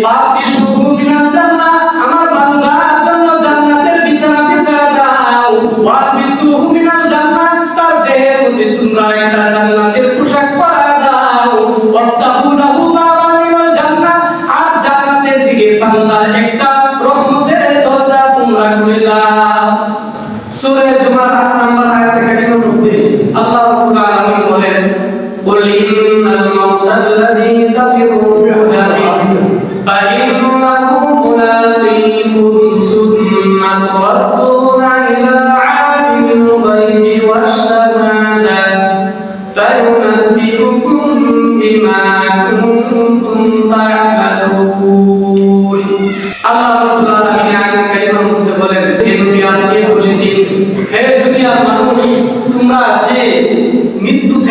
ফাতিশুহু শুভ বিনা আমার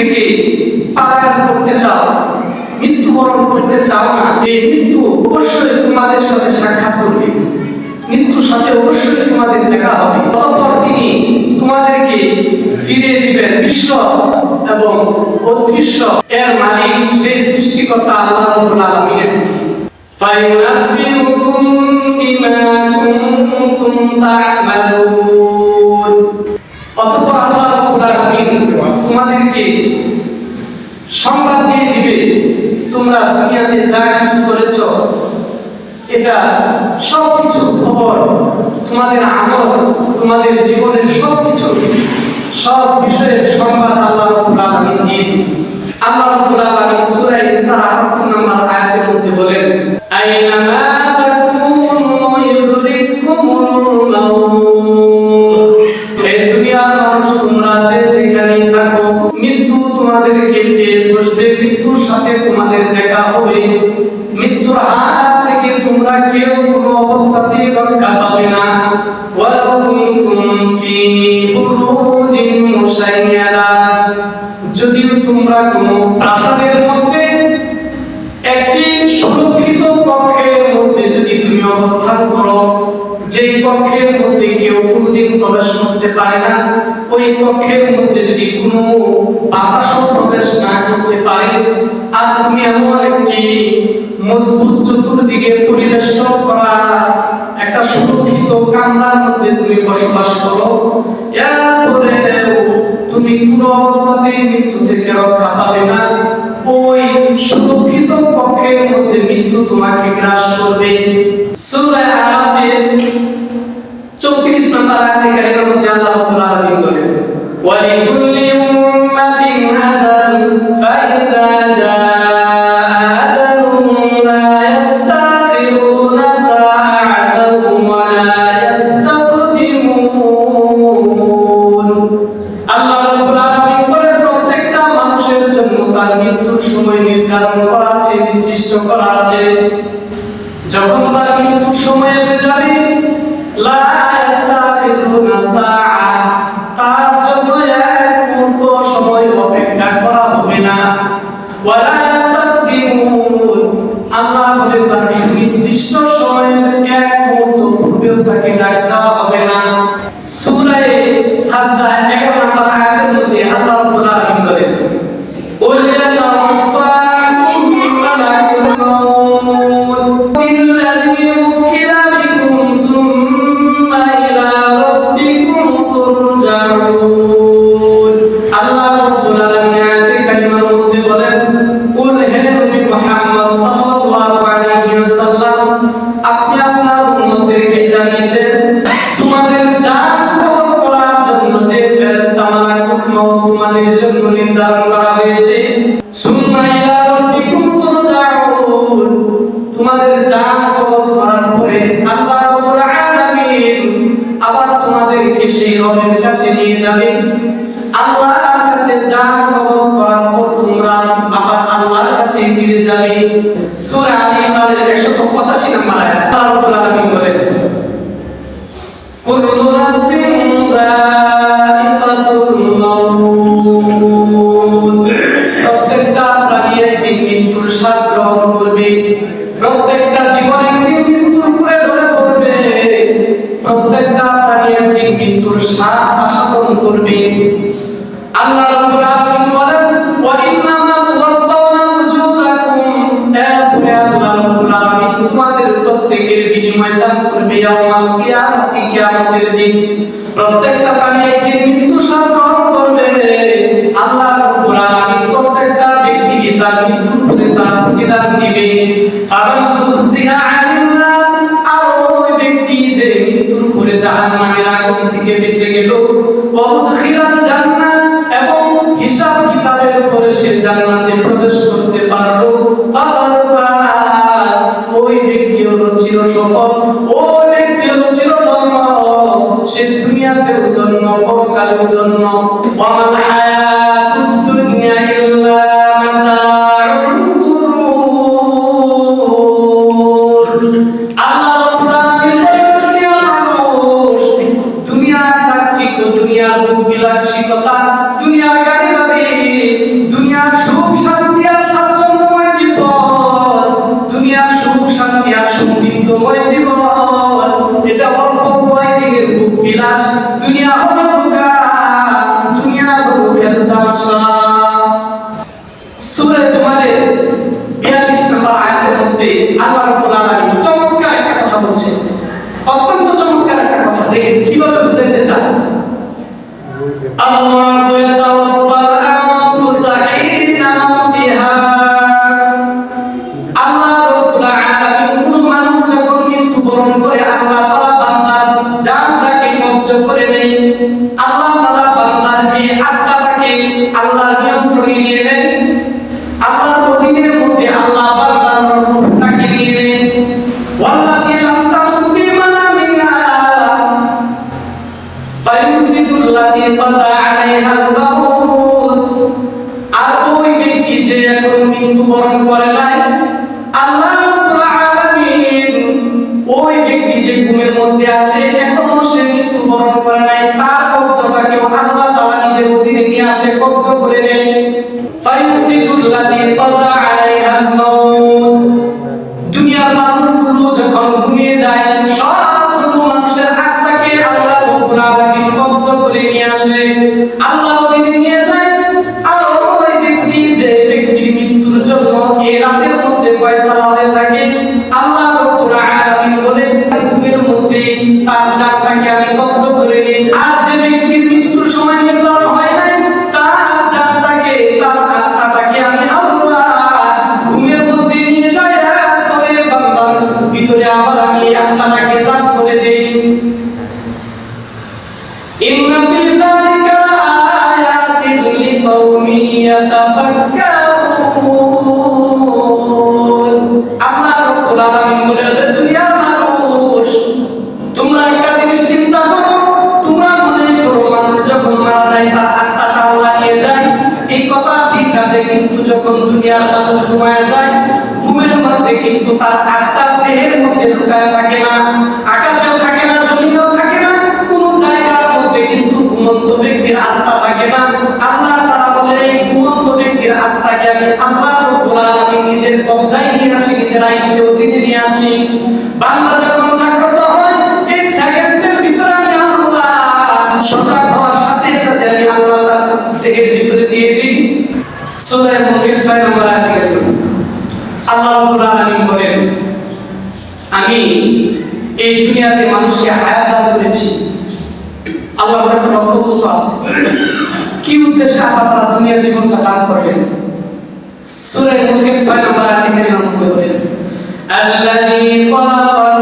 থেকে পালায়ন করতে চাও মৃত্যুবরণ করতে চাও না এই মৃত্যু অবশ্যই তোমাদের সাথে সাক্ষাৎ করবে মৃত্যুর সাথে অবশ্যই তোমাদের দেখা হবে অতঃপর তিনি তোমাদেরকে ফিরিয়ে দিবেন বিশ্ব এবং অদৃশ্য এর মালিক সেই সৃষ্টিকর্তা আল্লাহ রাব্বুল আলামিনের দিকে فينبئكم بما كنتم تعملون তোমাদেরকে সংবাদ দিয়ে দিবে, তোমরা দুনিয়াতে যা কিছু করেছ, এটা সবকিছু খবর, তোমাদের আগর তোমাদের জীবনের সবকিছু, সব বিষয়ের সংবাদ আল্লাহ আল্লাহ রাব্বুল আলামিন সূরা ইসরা 78 অবস্থাতেই রক্ষা পাবে না ওয়ালাউ কুনতুম ফি যদিও তোমরা কোনো প্রাসাদের মধ্যে একটি সুরক্ষিত কক্ষের মধ্যে যদি তুমি অবস্থান করো যে কক্ষের মধ্যে কেউ কোনোদিন প্রবেশ করতে পারে না ওই কক্ষের মধ্যে যদি কোনো বাতাসও প্রবেশ না করতে পারে আর তুমি এমন একটি মজবুত চতুর্দিকে পরিবেষ্টন করা, একটা সুরক্ষিত কামরার মধ্যে তুমি বসবাস করো। এরপরে তুমি কোনো অবস্থাতেই মৃত্যু থেকে রক্ষা পাবে না। ওই সুরক্ষিত কক্ষের মধ্যে মৃত্যু তোমাকে গ্রাস করবে। সূরা আরাফের 34 নম্বর মধ্যে আল্লাহ উম্মাতিন ফাইযা যখন তার মৃত্যুর সময় এসে যাবে লা ইস্তাখিরুনা সাআ যাবে সূরা আলী ইমরানের 185 নম্বর আয়াত, আল্লাহ রাব্বুল আলামিন বলেন প্রত্যেকটা প্রাণী একদিন মৃত্যুর গ্রহণ করবে। প্রত্যেকটা জীবন একদিন মৃত্যুর প্রত্যেকটা প্রাণী একদিন মৃত্যুর স্বাদ আস্বাদন করবে। আল্লাহ কিয়ামতের দিন প্রত্যেকটা প্রাণী একটি মৃত্যু সার গ্রহণ করবে। আল্লাহ রাব্বুল আলামিন প্রত্যেকটা ব্যক্তিকে তার মৃত্যু করে তার প্রতিদান দিবে। কারণ সুসিহা আলিমরা আর ওই ব্যক্তি যে মৃত্যু করে জাহান্নামের আগুন থেকে বেঁচে গেল বহুত খিলাল জান্নাত এবং হিসাব কিতাবের পরে সে জান্নাত ومن কিন্তু যখন দুনিয়ার মানুষ ঘুমায় যায়, ঘুমের মধ্যে কিন্তু তার আত্মার দেহের মধ্যে লুকায় থাকে না, আকাশেও থাকে না, জমিনেও থাকে না, কোন জায়গার মধ্যে কিন্তু ঘুমন্ত ব্যক্তির আত্মা থাকে না। আল্লাহ তারা বলে এই ঘুমন্ত ব্যক্তির আত্মাকে আমি আল্লাহ রব্বুল নিজের কবজায় নিয়ে আসি, নিজের আইনকে অধীনে নিয়ে আসি। বাংলাদেশ উদ্দেশ্যে আল্লাহ দুনিয়ার জীবনটা দান করলেন। সুরে মুখে ছয় নম্বর আয়াতে নাম করলেন আল্লাযী খলাকাল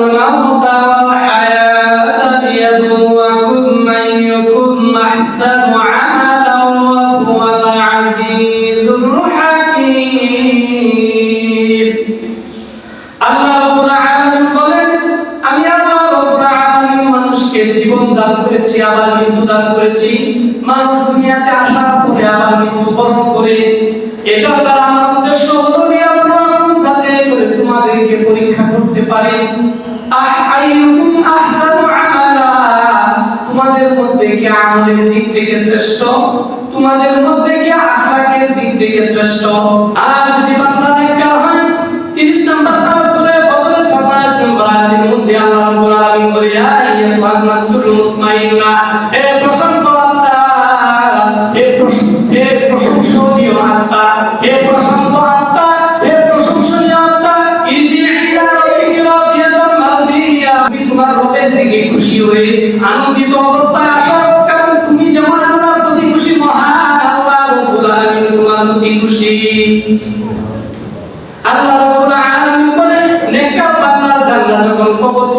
করেছি, আবার মৃত্যু দান করেছি। মানুষ দুনিয়াতে আসার পরে আবার মৃত্যু স্মরণ করে। এটা তারা আমার উদ্দেশ্য। যাতে করে তোমাদেরকে পরীক্ষা করতে পারে। তোমাদের মধ্যে শ্রেষ্ঠ? তোমাদের মধ্যে দিক থেকে শ্রেষ্ঠ? হয় আলামিন খুশি যখন কবজ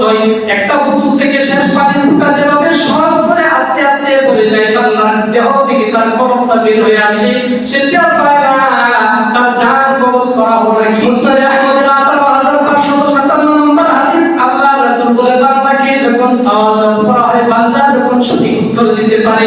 একটা বুতুল থেকে শেষ পানি ফুটা যেভাবে সহজ করে আস্তে আস্তে পড়ে যায়, বান্দার দেহ থেকে তার কবরটা বের আসে। সেটা পায় না, তার জান কবজ করা হলো নাকি? মুসনাদে আহমদের 18557 নম্বর হাদিস, আল্লাহ রাসূল বলে, বান্দাকে যখন সওয়াল করা বান্দা যখন সঠিক উত্তর দিতে পারে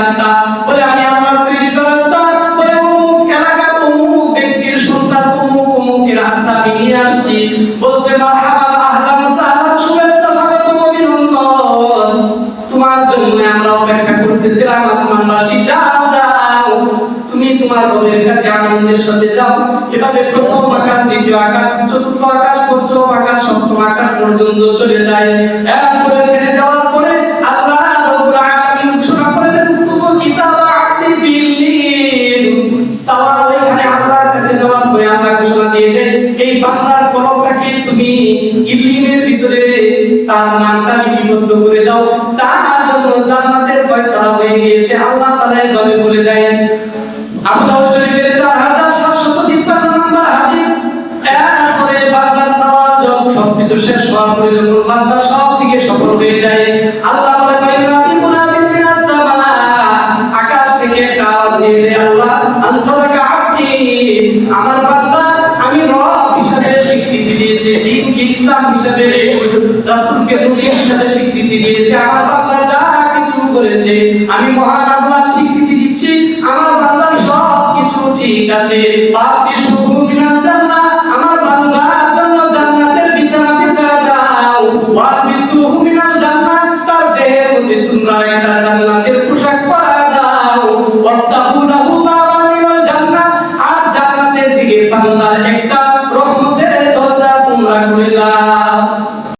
আত্মা বলে, আমি আমার তৈরি ফেরেশতা বলে অমুক এলাকার অমুক ব্যক্তির সন্তান অমুক অমুকের আত্মা আমি নিয়ে আসছি। বলছে মারহাবা আহলান সাহলান শুভেচ্ছা স্বাগতম অভিনন্দন। তোমার জন্য আমরা অপেক্ষা করতেছিলাম আসমানবাসী, যাও যাও। তুমি তোমার রবের কাছে আনন্দের সাথে যাও। এভাবে প্রথম আকাশ, দ্বিতীয় আকাশ, চতুর্থ আকাশ, পঞ্চম আকাশ, সপ্তম আকাশ পর্যন্ত চলে যায়। লিপিবদ্ধ করে দাও। তার জন্য জান্নাতের ফয়সালা হয়ে গিয়েছে। আল্লাহ তাআলা এভাবে বলে দেন আবু দাউদ শরীফের 4753 নম্বর হাদিস, এরপরে বান্দার সওয়াল, যখন সবকিছু শেষ হওয়ার পরে যখন বান্দা সব দিকে সফল হয়ে যায়, আল্লাহ বলে কাইরাতি মুনাফিকিন আসসামা আকাশ থেকে একটা আওয়াজ দেয় আল্লাহ, আনসারাকা আব্দি, আমার ইসলাম হিসাবে রাসূলকে নবী সাথে স্বীকৃতি দিয়েছে, আমার বাবা যা কিছু করেছে, আমি মহান আল্লাহ